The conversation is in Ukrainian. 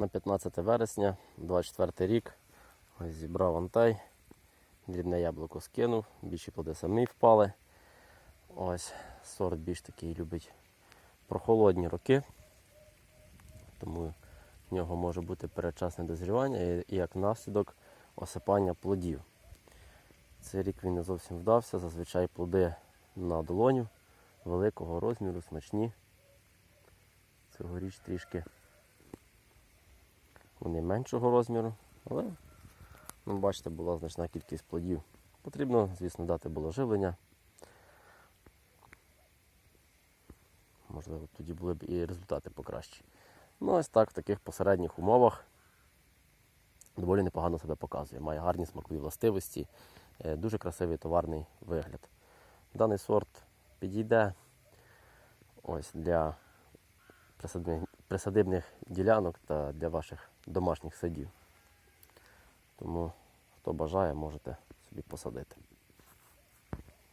На 15 вересня, 24 рік, ось зібрав антай, дрібне яблуко скинув, більші плоди самі впали. Ось сорт більш такий любить прохолодні роки, тому в нього може бути передчасне дозрівання і, як наслідок осипання плодів. Цей рік він не зовсім вдався, зазвичай плоди на долоню великого розміру, смачні. Цьогоріч трішки вони меншого розміру, але ну, бачите, була значна кількість плодів. Потрібно, звісно, дати було живлення. Можливо, тоді були б і результати покращі. Ну, ось так, в таких посередніх умовах доволі непогано себе показує. Має гарні смакові властивості, е, дуже красивий товарний вигляд. Даний сорт підійде ось для присадибних, присадибних ділянок та для ваших домашніх садів. Тому, хто бажає, можете собі посадити.